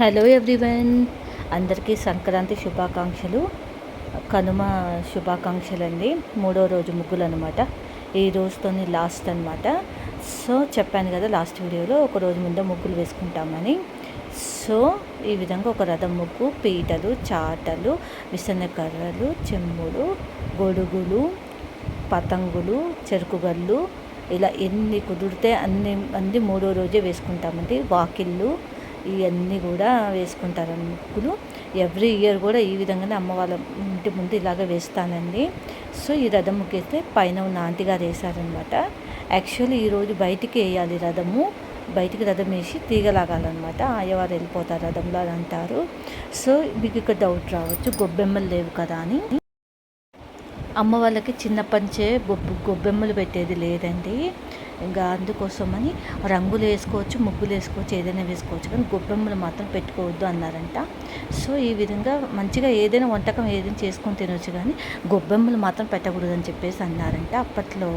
Hello everyone. అందరికీ సంక్రాంతి శుభాకాంక్షలు. కనుమ శుభాకాంక్షలు అండి మూడో రోజు ముగ్గులు అనమాట ఈ రోజుతోని లాస్ట్ అనమాట సో చెప్పాను కదా లాస్ట్ వీడియోలో ఒక రోజు ముందు ముగ్గులు వేసుకుంటామని. సో ఈ విధంగా ఒక రథం ముగ్గు పీటలు చాటలు విసనకర్రలు చెమ్ములు గొడుగులు పతంగులు చెరుకుగళ్ళు ఇలా ఎన్ని కుదిరితే అన్ని అన్ని మూడో రోజే వేసుకుంటామండి. వాకిళ్ళు ఇవన్నీ కూడా వేసుకుంటారు ముగ్గులు ఎవ్రీ ఇయర్ కూడా ఈ విధంగానే అమ్మ వాళ్ళ ఇంటి ముందు ఇలాగ వేస్తానండి. సో ఈ రథం ముగ్గైతే పైన ఉన్న ఆంటీగారు వేశారనమాట యాక్చువల్లీ ఈరోజు బయటికి వేయాలి రథము. బయటికి రథం వేసి తీగలాగాలన్నమాట. అయ్యవారు వెళ్ళిపోతారు రథంలో అని అంటారు. సో మీకు ఇక్కడ డౌట్ రావచ్చు. గొబ్బెమ్మలు లేవు కదా అని. అమ్మ వాళ్ళకి చిన్నప్పటి నుంచే గొబ్బెమ్మలు పెట్టేది లేదండి. ఇంకా అందుకోసమని రంగులు వేసుకోవచ్చు ముగ్గులు వేసుకోవచ్చు ఏదైనా వేసుకోవచ్చు. కానీ గొబ్బెమ్మలు మాత్రం పెట్టుకోవద్దు అన్నారంట. సో ఈ విధంగా మంచిగా ఏదైనా వంటకం ఏదైనా చేసుకొని తినవచ్చు కానీ గొబ్బెమ్మలు మాత్రం పెట్టకూడదు అని చెప్పేసి అన్నారంట. అప్పట్లో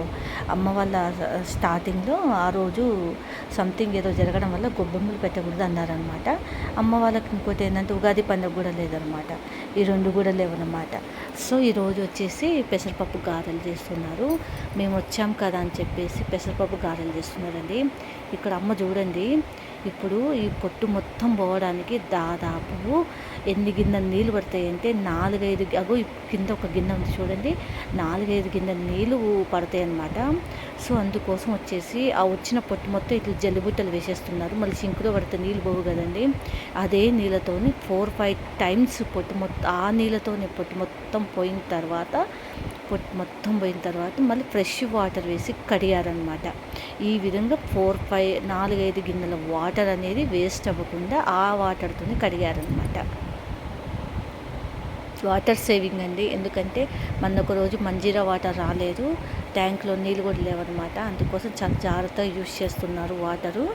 అమ్మ వాళ్ళ స్టార్టింగ్లో ఆ రోజు సంథింగ్ ఏదో జరగడం వల్ల గొబ్బెమ్మలు పెట్టకూడదు అన్నారనమాట అమ్మ వాళ్ళకి ఇంకోటి ఏంటంటే ఉగాది పండుగ కూడా లేదనమాట ఈ రెండు కూడా లేవన్నమాట. సో ఈరోజు వచ్చేసి పెసరపప్పు గారెలు చేస్తున్నారు. మేము వచ్చాం కదా అని చెప్పేసి పెసరపప్పు గారెలు చేస్తున్నారండి. ఇక్కడ అమ్మ చూడండి. ఇప్పుడు ఈ పొట్టు మొత్తం పోవడానికి దాదాపు ఎన్ని గిన్నెలు నీళ్ళు పడతాయి అంటే నాలుగైదు అగో కింద ఒక గిన్నె ఉంది చూడండి. నాలుగైదు గిన్నె నీళ్ళు పడతాయి అన్నమాట. సో అందుకోసం వచ్చేసి ఆ వచ్చిన పొట్టు మొత్తం ఇట్లా జల్లిబుట్టలు వేసేస్తున్నారు. మళ్ళీ సింకులో పడితే నీళ్ళు పోవు కదండి. అదే నీళ్ళతోని ఫోర్ ఫైవ్ టైమ్స్ పొట్టు మొత్తం ఆ నీళ్ళతోనే పొట్టు మొత్తం పోయిన తర్వాత పొట్టు మొత్తం పోయిన తర్వాత మళ్ళీ ఫ్రెష్ వాటర్ వేసి కడిగారనమాట ఈ విధంగా ఫోర్ ఫైవ్ నాలుగైదు గిన్నెల వాటర్ అనేది వేస్ట్ అవ్వకుండా ఆ వాటర్తోనే కడిగారనమాట వాటర్ సేవింగ్ అండి. ఎందుకంటే మన ఒక రోజు మంజీరా వాటర్ రాలేదు. ట్యాంక్లో నీళ్ళు కూడా లేవన్నమాట. అందుకోసం చాలా జాగ్రత్తగా యూస్ చేస్తున్నారు వాటరు.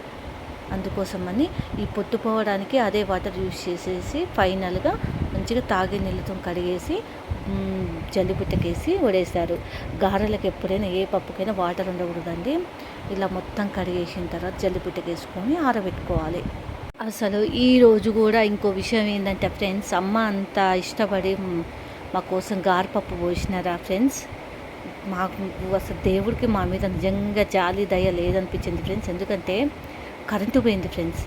అందుకోసమని ఈ పొట్టుపోవడానికి అదే వాటర్ యూస్ చేసేసి ఫైనల్గా మంచిగా తాగే నీళ్ళతో కడిగేసి జల్లిపుట్టకేసి వడేశారు. గారెలకు ఎప్పుడైనా ఏ పప్పుకైనా వాటర్ ఉండకూడదండి. ఇలా మొత్తం కడిగేసిన తర్వాత జల్లిపుట్టకేసుకొని ఆరబెట్టుకోవాలి. అసలు ఈ రోజు కూడా ఇంకో విషయం ఏంటంటే ఫ్రెండ్స్ అమ్మ అంత ఇష్టపడి మా కోసం గారపప్పు పోసినారా ఫ్రెండ్స్? మాకు అసలు దేవుడికి మా మీద నిజంగా జాలి దయ లేదనిపించింది ఫ్రెండ్స్. ఎందుకంటే కరెంటు పోయింది ఫ్రెండ్స్.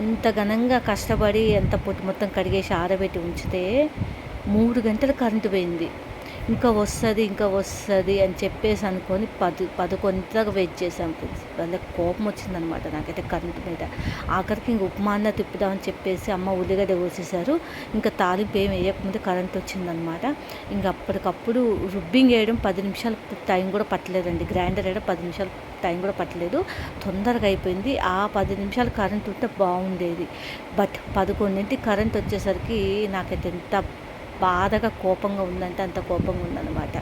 అంత ఘనంగా కష్టపడి ఎంత పొట్టు మొత్తం కడిగేసి ఆరబెట్టి ఉంచితే మూడు గంటలు కరెంటు పోయింది. ఇంకా వస్తుంది ఇంకా వస్తుంది అని చెప్పేసి అనుకొని పది పదకొంతగా వెయిట్ చేసాం ఫ్రెండ్స్. వాళ్ళ కోపం వచ్చిందనమాట నాకైతే కరెంటు మీద. ఆఖరికి ఇంక ఉప్మా అన్న తిప్పుదామని చెప్పేసి అమ్మ ఉల్లిగడ్డ కోసేసారు ఇంకా తాలింపు ఏం వేయకముందే కరెంట్ వచ్చిందనమాట. ఇంక అప్పటికప్పుడు రుబ్బింగ్ వేయడం పది నిమిషాలు టైం కూడా పట్టలేదండి. గ్రైండర్ వేయడం పది నిమిషాలు టైం కూడా పట్టలేదు. తొందరగా అయిపోయింది. ఆ పది నిమిషాలు కరెంట్ ఉంటే బాగుండేది. బట్ పదకొండింటి కరెంట్ వచ్చేసరికి నాకైతే ఎంత బాధగా కోపంగా ఉందంటే అంత కోపంగా ఉందన్నమాట.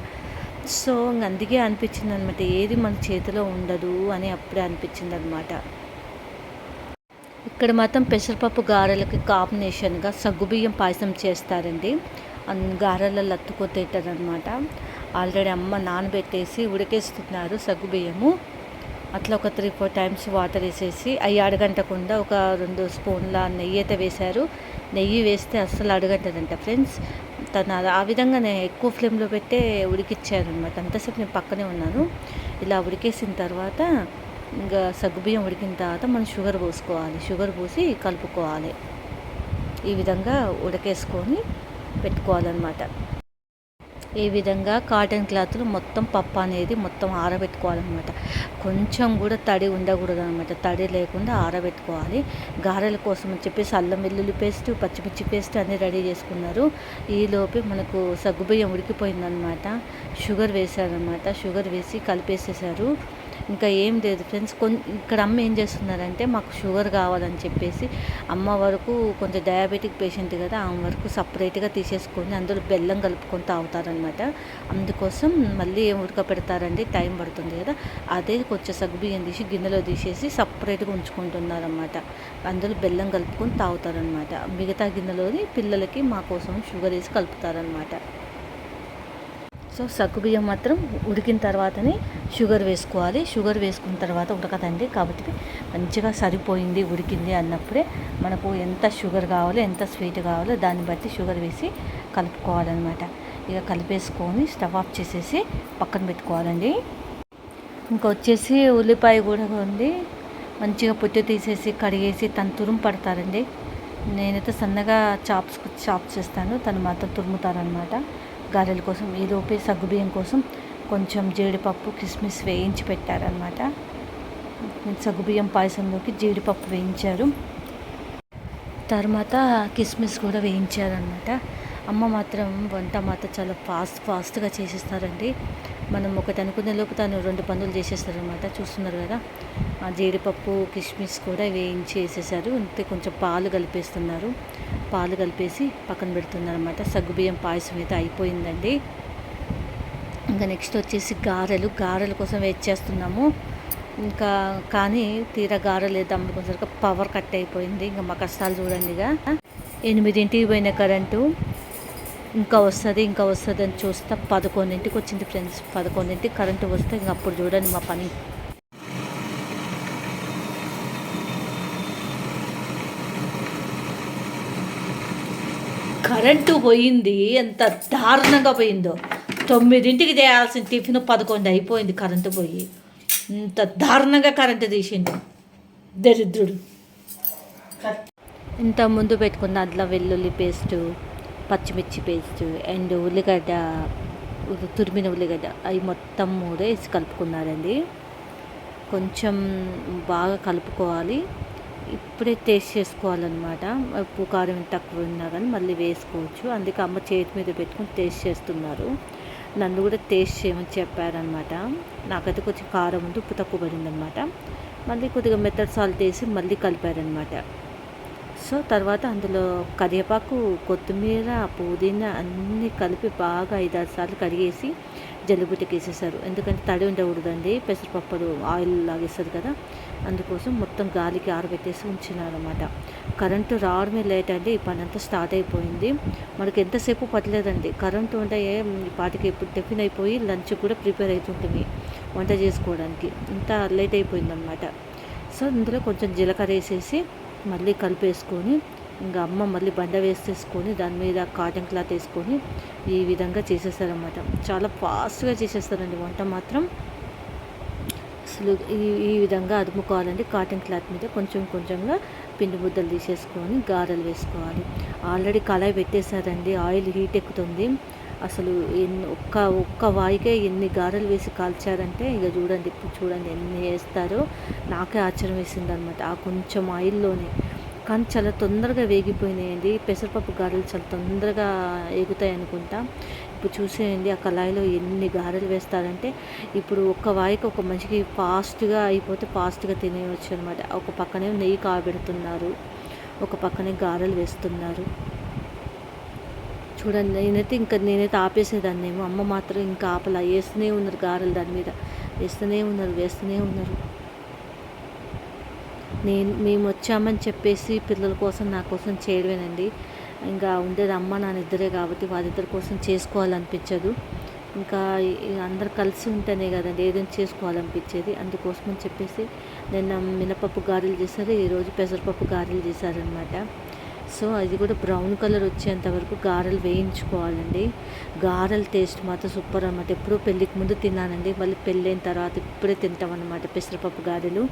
సో అందుకే అనిపించింది అనమాట ఏది మన చేతిలో ఉండదు అని అప్పుడే అనిపించింది అనమాట ఇక్కడ మాత్రం పెసరపప్పు గారెలకి కాంబినేషన్గా సగ్గుబియ్యం పాయసం చేస్తారండి. గారెలలో అత్తుకో తింటారనమాట ఆల్రెడీ అమ్మ నానబెట్టేసి ఉడికేస్తున్నారు సగ్గుబియ్యము. అట్లా ఒక త్రీ ఫోర్ టైమ్స్ వాటర్ వేసేసి అవి అడగంటకుండా ఒక రెండు స్పూన్ల నెయ్యి అయితే వేశారు. నెయ్యి వేస్తే అస్సలు అడగంటదంట ఫ్రెండ్స్. తను ఆ విధంగా నేను ఎక్కువ ఫ్లేమ్లో పెట్టే ఉడికిచ్చారు అనమాట అంతసేపు నేను పక్కనే ఉన్నాను. ఇలా ఉడికేసిన తర్వాత ఇంకా సగ్గుబియ్యం ఉడికిన తర్వాత మనం షుగర్ పోసుకోవాలి. షుగర్ పోసి కలుపుకోవాలి. ఈ విధంగా ఉడకేసుకొని పెట్టుకోవాలన్నమాట. ఈ విధంగా కాటన్ క్లాత్లు మొత్తం పప్పు అనేది మొత్తం ఆరబెట్టుకోవాలన్నమాట. కొంచెం కూడా తడి ఉండకూడదు అనమాట తడి లేకుండా ఆరబెట్టుకోవాలి. గారెల కోసం అని చెప్పేసి అల్లం వెల్లుల్లి పేస్ట్ పచ్చిమిర్చి పేస్ట్ అన్నీ రెడీ చేసుకున్నారు. ఈలోపే మనకు సగ్గుబియ్యం ఉడికిపోయిందనమాట షుగర్ వేశారనమాట షుగర్ వేసి కలిపేసేసారు. ఇంకా ఏం లేదు ఫ్రెండ్స్. కొన్ ఇక్కడ అమ్మ ఏం చేస్తున్నారంటే మాకు షుగర్ కావాలని చెప్పేసి అమ్మ వరకు కొంచెం డయాబెటిక్ పేషెంట్ కదా ఆమె వరకు సపరేట్గా తీసేసుకొని అందులో బెల్లం కలుపుకొని తాగుతారనమాట అందుకోసం మళ్ళీ ఏం ఉడకపెడతారండి టైం పడుతుంది కదా అదే కొంచెం సగ్గుబియ్యం తీసి గిన్నెలో తీసేసి సపరేట్గా ఉంచుకుంటున్నారనమాట అందులో బెల్లం కలుపుకొని తాగుతారనమాట మిగతా గిన్నెలోని పిల్లలకి మా కోసం షుగర్ వేసి కలుపుతారనమాట సో సగ్గుబియ్యం మాత్రం ఉడికిన తర్వాతనే షుగర్ వేసుకోవాలి. షుగర్ వేసుకున్న తర్వాత ఉడకదండి కాబట్టి మంచిగా సరిపోయింది ఉడికింది అన్నప్పుడే మనకు ఎంత షుగర్ కావాలో ఎంత స్వీట్ కావాలో దాన్ని బట్టి షుగర్ వేసి కలుపుకోవాలన్నమాట. ఇక కలిపేసుకొని స్టవ్ ఆఫ్ చేసేసి పక్కన పెట్టుకోవాలండి. ఇంకా వచ్చేసి ఉల్లిపాయ కూడా ఉంది. మంచిగా పొట్టు తీసేసి కడిగేసి తను తురుము పడతారండి. నేనైతే సన్నగా చాప్స్ చాప్ చేస్తాను. తను మాత్రం తురుముతారనమాట గారెల కోసం ఈ లోపే సగ్గుబియ్యం కోసం కొంచెం జీడిపప్పు కిస్మిస్ వేయించి పెట్టారనమాట సగ్గుబియ్యం పాయసంలోకి జీడిపప్పు వేయించారు. తర్వాత కిస్మిస్ కూడా వేయించారనమాట అమ్మ మాత్రం వంట మాత్రం చాలా ఫాస్ట్ ఫాస్ట్గా చేసేస్తారండి. మనం ఒకటి అనుకునే లోపు తను రెండు పనులు చేసేస్తారనమాట చూస్తున్నారు కదా ఆ జీడిపప్పు కిస్మిస్ కూడా వేయించి వేసేసారు అంతే కొంచెం పాలు కలిపేస్తున్నారు. పాలు కలిపేసి పక్కన పెడుతుందనమాట అనమాట సగ్గుబియ్యం పాయసం అయితే అయిపోయిందండి. ఇంకా నెక్స్ట్ వచ్చేసి గారెలు. గారెల కోసం వెయిట్ చేస్తున్నాము. ఇంకా కానీ తీరా గారెలు వేద్దాం అనుకునేసరికి పవర్ కట్ అయిపోయింది. ఇంకా మా కష్టాలు చూడండి ఇక. ఎనిమిదింటికి పోయిన కరెంటు ఇంకా వస్తుంది ఇంకా వస్తుంది అని చూస్తే. పదకొండింటికి వచ్చింది ఫ్రెండ్స్ పదకొండింటికి కరెంటు వస్తే ఇంకా అప్పుడు చూడండి మా పని. కరెంటు పోయింది ఎంత దారుణంగా పోయిందో. తొమ్మిదింటికి చేయాల్సిన టిఫిన్ పదకొండు అయిపోయింది కరెంటు పోయి. ఇంత దారుణంగా కరెంటు తీసిండు దరిద్రుడు. ఇంత ముందు పెట్టుకున్న అందులో వెల్లుల్లి పేస్టు పచ్చిమిర్చి పేస్టు అండ్ ఉల్లిగడ్డ తురిమిన ఉల్లిగడ్డ అవి మొత్తం మూడే వేసి కలుపుకున్నారండి. కొంచెం బాగా కలుపుకోవాలి. ఇప్పుడే టేస్ట్ చేసుకోవాలన్నమాట. ఉప్పు కారం తక్కువ ఉన్నా కానీ మళ్ళీ వేసుకోవచ్చు. అందుకే అమ్మ చేతి మీద పెట్టుకుని టేస్ట్ చేస్తున్నారు. నన్ను కూడా టేస్ట్ చేయమని చెప్పారనమాట నాకైతే కొంచెం కారం ఉంది ఉప్పు తక్కువ పడిందనమాట మళ్ళీ కొద్దిగా మెత్తడ్ సాల్ట్ వేసి మళ్ళీ కలిపారనమాట సో తర్వాత అందులో కరివేపాకు కొత్తిమీర పుదీనా అన్నీ కలిపి బాగా ఐదారు సార్లు కడిగేసి జల్లిబుట్టకి వేసేసారు ఎందుకంటే తడి ఉండకూడదండి. పెసరపప్పులు ఆయిల్ లాగేస్తుంది కదా. అందుకోసం మొత్తం గాలికి ఆరబెట్టేసి ఉంచినారనమాట కరెంటు రావడమే లేట్ అండి. ఈ పని అంతా స్టార్ట్ అయిపోయింది. మనకి ఎంతసేపు పట్టలేదండి. కరెంటు ఉంటే ఏం పాటికి ఇప్పుడు టిఫిన్ అయిపోయి లంచ్ కూడా ప్రిపేర్ అవుతుంటుంది వంట చేసుకోవడానికి. ఇంత లేట్ అయిపోయిందనమాట సో ఇందులో కొంచెం జీలకర్ర వేసేసి మళ్ళీ కలిపేసుకొని ఇంకా అమ్మ మళ్ళీ బండ వేసేసుకొని దాని మీద కాటన్ క్లాత్ వేసుకొని ఈ విధంగా చేసేస్తారనమాట చాలా ఫాస్ట్గా చేసేస్తారండి వంట మాత్రం. అసలు ఈ ఈ విధంగా అదుముకోవాలండి కాటన్ క్లాత్ మీద కొంచెం కొంచెంగా పిండి ముద్దలు తీసేసుకొని గారెలు వేసుకోవాలి. ఆల్రెడీ కళాయి పెట్టేశారండి ఆయిల్ హీట్ ఎక్కుతుంది. అసలు ఎన్ని ఒక్క ఒక్క వాయికే ఎన్ని గారెలు వేసి కాల్చారంటే ఇక చూడండి ఇప్పుడు చూడండి ఎన్ని వేస్తారో నాకే ఆశ్చర్యం వేసింది అనమాట ఆ కొంచెం ఆయిల్లోనే కానీ చాలా తొందరగా వేగిపోయినాయండి. పెసరపప్పు గారెలు చాలా తొందరగా ఎగుతాయి అనుకుంటా. ఇప్పుడు చూసేయండి ఆ కళాయిలో ఎన్ని గారెలు వేస్తారంటే ఇప్పుడు ఒక్క వాయికి ఒక మనిషికి ఫాస్ట్గా అయిపోతే ఫాస్ట్గా తినేయవచ్చు అనమాట ఒక పక్కనే నెయ్యి కాబెడుతున్నారు ఒక పక్కనే గారెలు వేస్తున్నారు. చూడండి నేనైతే ఇంకా నేనైతే ఆపేసేదాన్నేమో. అమ్మ మాత్రం ఇంకా ఆపలా. వేస్తూనే ఉన్నారు గారెలు దాని మీద. వేస్తూనే ఉన్నారు వేస్తూనే ఉన్నారు. నేను మేము వచ్చామని చెప్పేసి పిల్లల కోసం నా కోసం చేయడమేనండి ఇంకా ఉండేది అమ్మ నాన్న ఇద్దరే కాబట్టి వాళ్ళిద్దరి కోసం చేసుకోవాలనిపించదు. ఇంకా అందరు కలిసి ఉంటేనే కదండి ఏదైనా చేసుకోవాలనిపించేది. అందుకోసం అని చెప్పేసి నిన్న మినపప్పు గారెలు చేశారు ఈరోజు పెసరపప్పు గారెలు చేశారనమాట. సో అది కూడా బ్రౌన్ కలర్ వచ్చేంత వరకు గారెలు వేయించుకోవాలండి. గారెల టేస్ట్ మాత్రం సూపర్ అనమాట ఎప్పుడూ పెళ్ళికి ముందు తిన్నానండి. మళ్ళీ పెళ్ళైన తర్వాత ఇప్పుడే తింటాం అనమాట పెసరపప్పు గారెలు.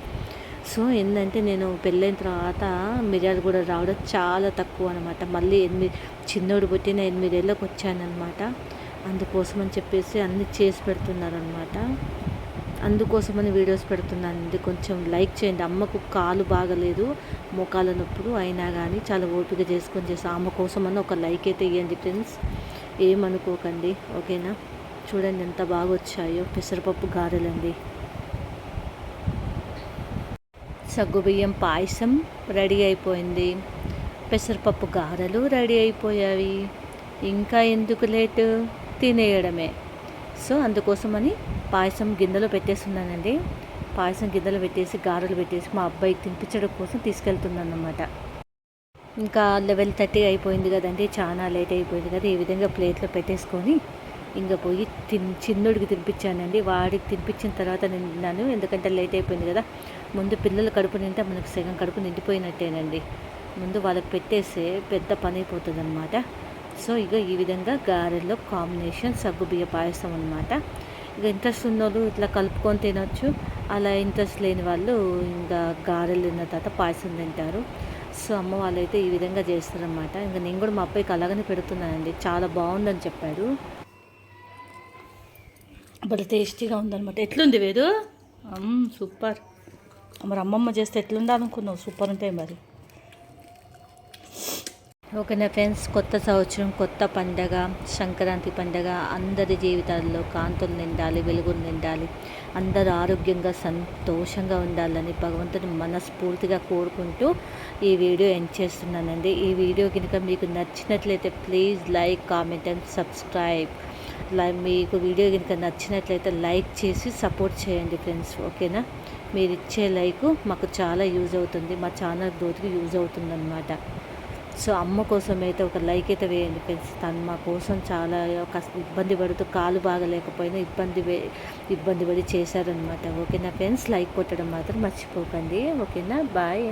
సో ఏంటంటే నేను పెళ్ళైన తర్వాత మిరియాలు కూడా రావడం చాలా తక్కువ అనమాట మళ్ళీ ఎనిమిది చిన్నోడు పుట్టిన ఎనిమిదేళ్ళకి వచ్చానమాట అందుకోసం అని చెప్పేసి అన్ని చేసి పెడుతున్నారనమాట అందుకోసమని వీడియోస్ పెడుతున్నానండి. కొంచెం లైక్ చేయండి. అమ్మకు కాలు బాగలేదు. మోకాల నొప్పులు అయినా కానీ చాలా ఓపిక చేసుకొని చేసి అమ్మ కోసమని ఒక లైక్ అయితే ఇవ్వండి ఫ్రెండ్స్. ఏమనుకోకండి. ఓకేనా? చూడండి ఎంత బాగా వచ్చాయో పెసరపప్పు గారెలండి. సగ్గుబియ్యం పాయసం రెడీ అయిపోయింది. పెసరపప్పు గారెలు రెడీ అయిపోయాయి. ఇంకా ఎందుకు లేటు? తినేయడమే. సో అందుకోసమని పాయసం గిన్నెలో పెట్టేస్తున్నానండి. పాయసం గిన్నెలు పెట్టేసి గారెలు పెట్టేసి మా అబ్బాయి తినిపించడం కోసం తీసుకెళ్తున్నాను అనమాట ఇంకా లెవెల్ థర్టీ అయిపోయింది కదండి. చాలా లేట్ అయిపోయింది కదా. ఈ విధంగా ప్లేట్లో పెట్టేసుకొని ఇంకా పోయి తిన్ చిన్నోడికి తినిపించానండి. వాడికి తినిపించిన తర్వాత నేను తిన్నాను. ఎందుకంటే లేట్ అయిపోయింది కదా. ముందు పిల్లలు కడుపు నింటే మనకు సగం కడుపు నిండిపోయినట్టేనండి. ముందు వాళ్ళకి పెట్టేస్తే పెద్ద పని అయిపోతుంది అనమాట సో ఇక ఈ విధంగా గారెల్లో కాంబినేషన్ సగ్గు బియ్య పాయసం అనమాట ఇక ఇంట్రెస్ట్ ఉన్నోళ్ళు ఇట్లా కలుపుకొని తినొచ్చు. అలా ఇంట్రెస్ట్ లేని వాళ్ళు ఇంకా గారెలు తిన్న తర్వాత పాయసం తింటారు. సో అమ్మ వాళ్ళైతే ఈ విధంగా చేస్తారనమాట ఇంకా నేను కూడా మా అబ్బాయికి అలాగనే పెడుతున్నానండి. చాలా బాగుందని చెప్పాడు. బట్ టేస్టీగా ఉందన్నమాట. ఎట్లుంది వేదు సూపర్. మరి అమ్మమ్మ చేస్తే ఎట్లుందా అనుకున్నావు? సూపర్ ఉంటాయి మరి. ఓకేనా ఫ్రెండ్స్ కొత్త సంవత్సరం కొత్త పండగ సంక్రాంతి పండగ అందరి జీవితాల్లో కాంతులు నిండాలి వెలుగులు నిండాలి. అందరూ ఆరోగ్యంగా సంతోషంగా ఉండాలని భగవంతుని మనస్ఫూర్తిగా కోరుకుంటూ ఈ వీడియో ఎండ్ చేస్తున్నానండి. ఈ వీడియో కనుక మీకు నచ్చినట్లయితే please like comment and subscribe. లై మీకు వీడియో కనుక నచ్చినట్లయితే లైక్ చేసి సపోర్ట్ చేయండి ఫ్రెండ్స్ ఓకేనా? మీరు ఇచ్చే లైక్ మాకు చాలా యూజ్ అవుతుంది మా ఛానల్ గ్రోత్కి యూజ్ అవుతుంది అనమాట సో అమ్మ కోసం అయితే ఒక లైక్ అయితే వేయండి ఫ్రెండ్స్ తను మా కోసం చాలా ఒక ఇబ్బంది పడుతూ కాలు బాగలేకపోయినా ఇబ్బంది వే- ఇబ్బంది పడి చేశారనమాట ఓకేనా ఫ్రెండ్స్? లైక్ కొట్టడం మాత్రం మర్చిపోకండి ఓకేనా? బాయ్.